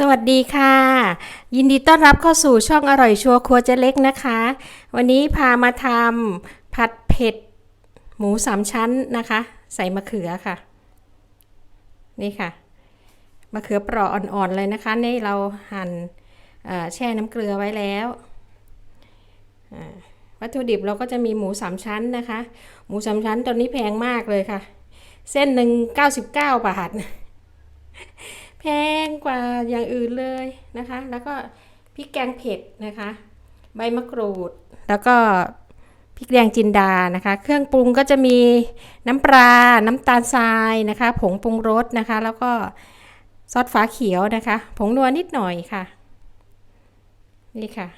สวัสดีค่ะ ยินดีต้อนรับเข้าสู่ช่องอร่อยชัวร์ครัวเจ๊เล็กนะคะ วันนี้พามาทำผัดเผ็ด หมูสามชั้นนะคะ ใส่มะเขือค่ะ นี่ค่ะมะเขือเปราะอ่อนๆเลยนะคะ นี่เราหั่นเอ่อแช่น้ำเกลือไว้แล้ววัตถุดิบเราก็จะมีหมูสามชั้นนะคะ หมูสามชั้นตัวนี้แพงมากเลยค่ะ เส้นหนึ่ง99บเก้าทแพ งกว่าอย่างอื่นเลยนะคะ แล้วก็พริกแกงเผ็ดนะคะ ใบมะกรูด แล้วก็พริกแดงจินดานะคะ เครื่องปรุงก็จะมีน้ำปลา น้ำตาลทรายนะคะ ผงปรุงรสนะคะ แล้วก็ซอสฟ้าเขียวนะคะ ผงนัวนิดหน่อยค่ะ นี่ค่ะ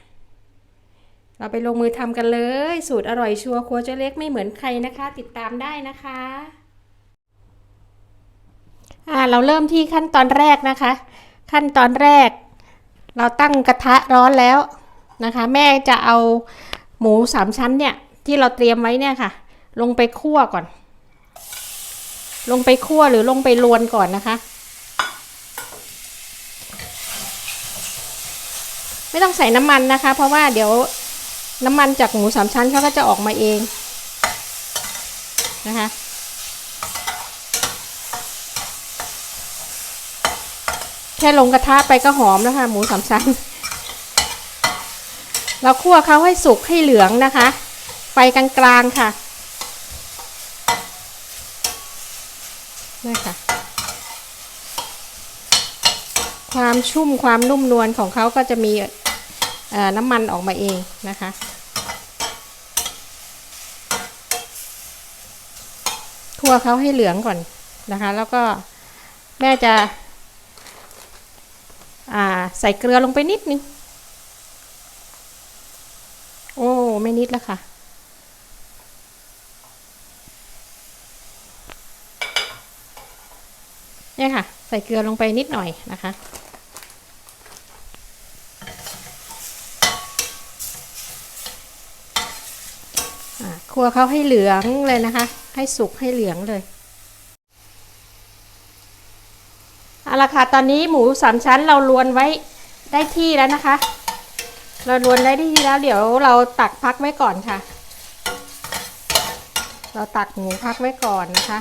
เราไปลงมือทำกันเลย สูตรอร่อยชัวร์ครัวเจ๊เล็กไม่เหมือนใครนะคะ ติดตามได้นะคะ อ่าเราเริ่มที่ขั้นตอนแรกนะคะ ขั้นตอนแรก เราตั้งกระทะร้อนแล้วนะคะ แม่จะเอาหมูสามชั้นเนี่ยที่เราเตรียมไว้เนี่ยค่ะ ลงไปคั่วก่อน ลงไปคั่วหรือลงไปลวนก่อนนะคะ ไม่ต้องใส่น้ำมันนะคะ เพราะว่าเดี๋ยวน้ำมันจากหมูสามชั้นเขาก็จะออกมาเองนะคะ แค่ลงกระทะไปก็หอมแล้วค่ะ หมูสามชั้น เราคั่วเขาให้สุกให้เหลืองนะคะ ไฟกลางๆค่ะนี่ค่ะ ความชุ่มความนุ่มนวลของเขาก็จะมีน้ำมันออกมาเองนะคะคั่วเขาให้เหลืองก่อนนะคะ แล้วก็แม่จะ ใส่เกลือลงไปนิดนึง โอ้ ไม่นิดแล้วค่ะ เนี่ยค่ะ ใส่เกลือลงไปนิดหน่อยนะคะ คั่วเขาให้เหลืองเลยนะคะ ให้สุกให้เหลืองเลย เอา ละค่ะ ตอนนี้หมูสามชั้นเราลวนไว้ได้ที่แล้วนะคะ เราลวนได้ที่แล้วเดี๋ยวเราตักพักไว้ก่อนค่ะ เราตักหมูพักไว้ก่อนนะคะ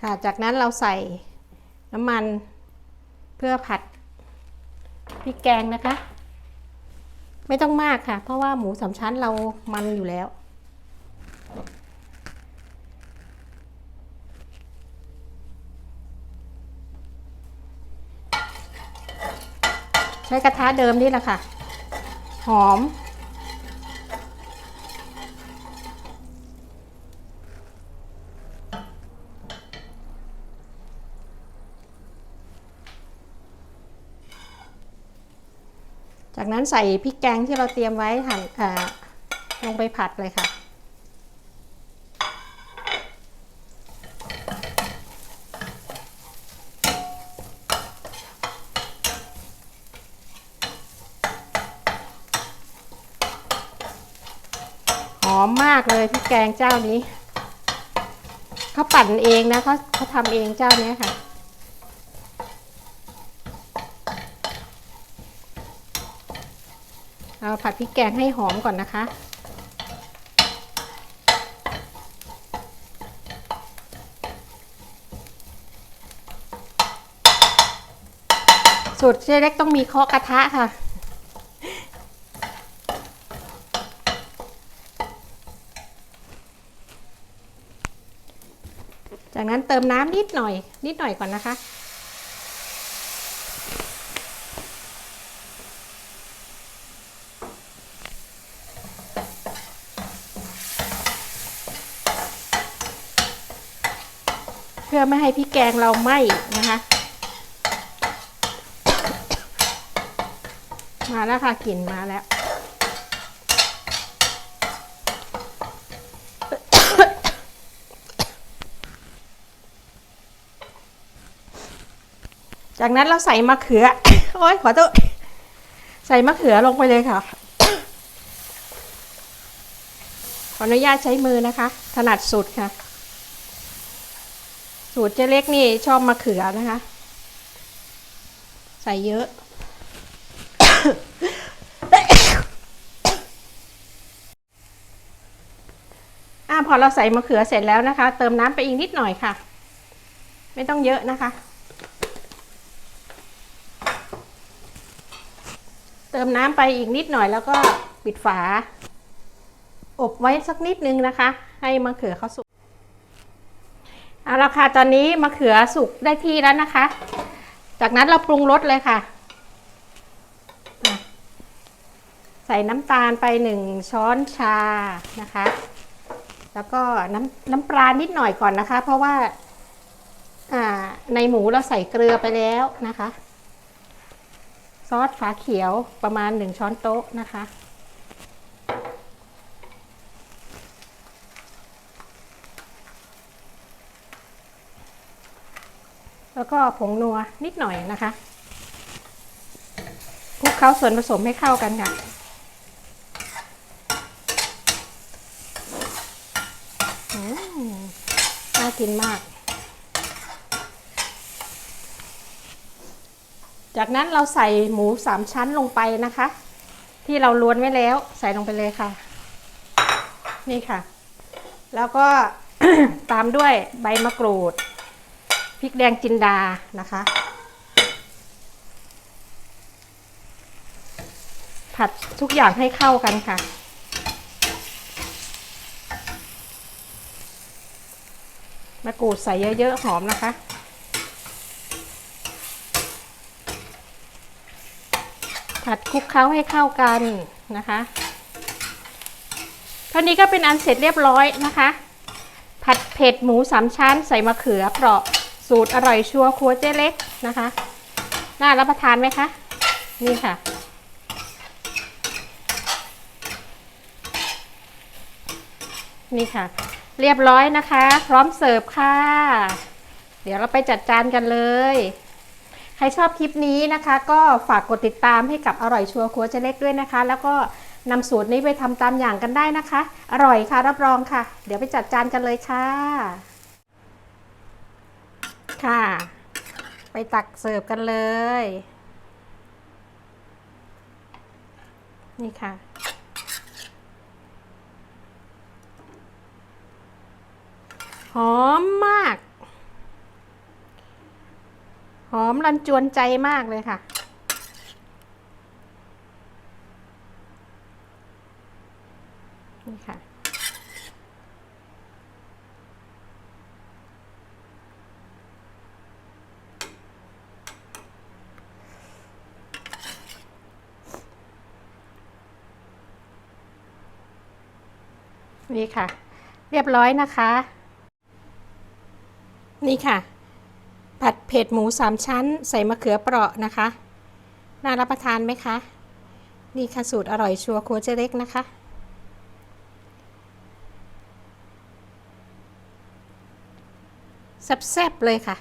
ค่ะ จากนั้นเราใส่ น้ำมันเพื่อผัดพริกแกงนะคะ ไม่ต้องมากค่ะ เพราะว่าหมูสามชั้นเรามันอยู่แล้ว ใช้กระทะเดิมนี่แหละค่ะ หอม จากนั้นใส่พริกแกงที่เราเตรียมไว้หั่นลงไปผัดเลยค่ะ หอมมากเลยพริกแกงเจ้านี้ เขาปั่นเองนะเขาเขาทำเองเจ้านี้ค่ะ เราผัดพริกแกงให้หอมก่อนนะคะ สูตรเจ๊เล็กต้องมีเคาะกระทะค่ะจากนั้นเติมน้ำนิดหน่อย นิดหน่อยก่อนนะคะ เพื่อไม่ให้พริกแกงเราไหม้นะคะ มาแล้วค่ะกลิ่นมาแล้วจจากนั้นเราใส่มะเขือ โอ้ยขอโทษใส่มะเขือลงไปเลยค่ะขออนุญาตใช้มือนะคะ ถนัดสุดค่ะ สูตรเจ๊เล็กนี่ชอบมะเขือนะคะ ใส่เยอะ อ่าพอเราใส่มะเขือเสร็จแล้วนะคะ เติมน้ำไปอีกนิดหน่อยค่ะ ไม่ต้องเยอะนะคะ เติมน้ำไปอีกนิดหน่อยแล้วก็ปิดฝา อบไว้สักนิดนึงนะคะ ให้มะเขือเขาสุก เอาละค่ะตอนนี้มะเขือสุกได้ที่แล้วนะคะ จากนั้นเราปรุงรสเลยค่ะ ใส่น้ำตาลไปหนึ่งช้อนชานะคะ แล้วก็น้ำน้ำปลานิดหน่อยก่อนนะคะ เพราะว่าในหมูเราใส่เกลือไปแล้วนะคะ ซอสฝาเขียวประมาณหนึ่งช้อนโต๊ะนะคะ แล้วก็ผงนัวนิดหน่อยนะคะคลุกเคล้าส่วนผสมให้เข้ากันค่ะน่ากินมาก จากนั้นเราใส่หมูสามชั้นลงไปนะคะ ที่เราล้วนไว้แล้วใส่ลงไปเลยค่ะ นี่ค่ะ แล้วก็ตามด้วยใบมะกรูด พริกแดงจินดานะคะ ผัดทุกอย่างให้เข้ากันค่ะ มะกรูดใส่เยอะๆหอมนะคะผัดคลุกเคล้าให้เข้ากันนะคะเท่านี้ก็เป็นอันเสร็จเรียบร้อยนะคะ ผัดเผ็ดหมูสามชั้นใส่มะเขือเปราะ สูตรอร่อยชัวร์ครัวเจ๊เล็กนะคะ น่ารับประทานไหมคะ นี่ค่ะ นี่ค่ะ เรียบร้อยนะคะ พร้อมเสิร์ฟค่ะ เดี๋ยวเราไปจัดจานกันเลย ใครชอบคลิปนี้นะคะ ก็ฝากกดติดตามให้กับอร่อยชัวร์ครัวเจ๊เล็กด้วยนะคะ แล้วก็นำสูตรนี้ไปทำตามอย่างกันได้นะคะ อร่อยค่ะรับรองค่ะ เดี๋ยวไปจัดจานกันเลยค่ะ ค่ะ ไปตักเสิร์ฟกันเลย นี่ค่ะ หอมมาก หอมรันจวนใจมากเลยค่ะ นี่ค่ะ นี่ค่ะ เรียบร้อยนะคะ นี่ค่ะ ผัดเผ็ดหมูสามชั้น ใส่มะเขือเปราะนะคะ น่ารับประทานไหมคะ นี่ค่ะสูตรอร่อยชัวร์ครัวเจ๊เล็กนะคะแซ่บๆเลยค่ะ